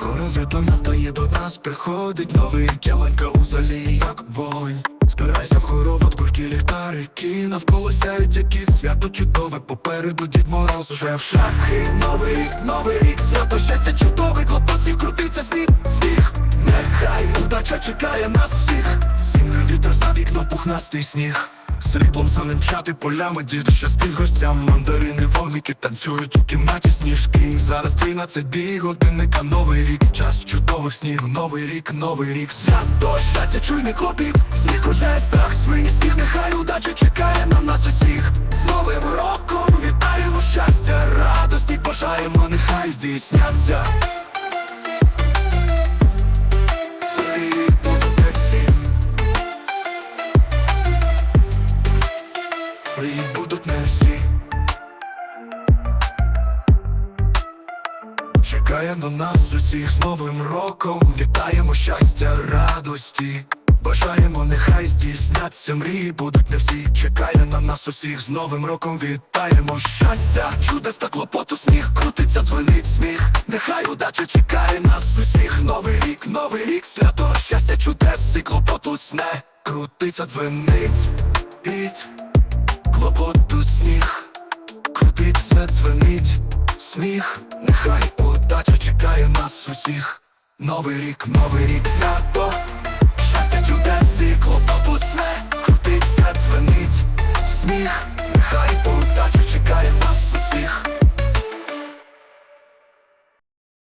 Скоро світло настає до нас, приходить новий ялинка у залі, як вогонь. Збирайся в хоровод, кульки ліхтарики Навколо сяють якісь свято чудове. Попереду Дід Мороз уже в шахи. Новий рік, новий рік, свято щастя чудове Клопот всіх крутиться сніг, сніг. Нехай удача чекає нас всіх. Сильний вітер за вікном пухнастий сніг Сріблом заненчати полями, діду щастить гостям. Мандарини, вогники танцюють у кімнаті сніжки. Зараз 13 бій, годинника, новий рік. Час чудових сніг, новий рік, новий рік. Свято, щастя, чуйний клопіт. Сніг кружляє страх, свині сміх, нехай удача чекає на нас усіх. З новим роком вітаємо щастя, радості бажаємо, нехай здійсняться Привіт не всі Чекає на нас усіх з новим роком. Вітаємо щастя, радості. Бажаємо, нехай здійсняться мрії будуть не всі. Чекає на нас усіх з новим роком. Вітаємо щастя, чудес та клопоту сніг Крутиться, дзвонить сміх. Нехай удача чекає нас усіх. Новий рік, новий рік, свято, щастя, чудес і клопоту сне. Крутиться, дзвенить, піть Клопоту сніг Крутиться, дзвенить сміх, нехай удача чекає нас усіх. Новий рік, новий рік, свято, щастя чудес і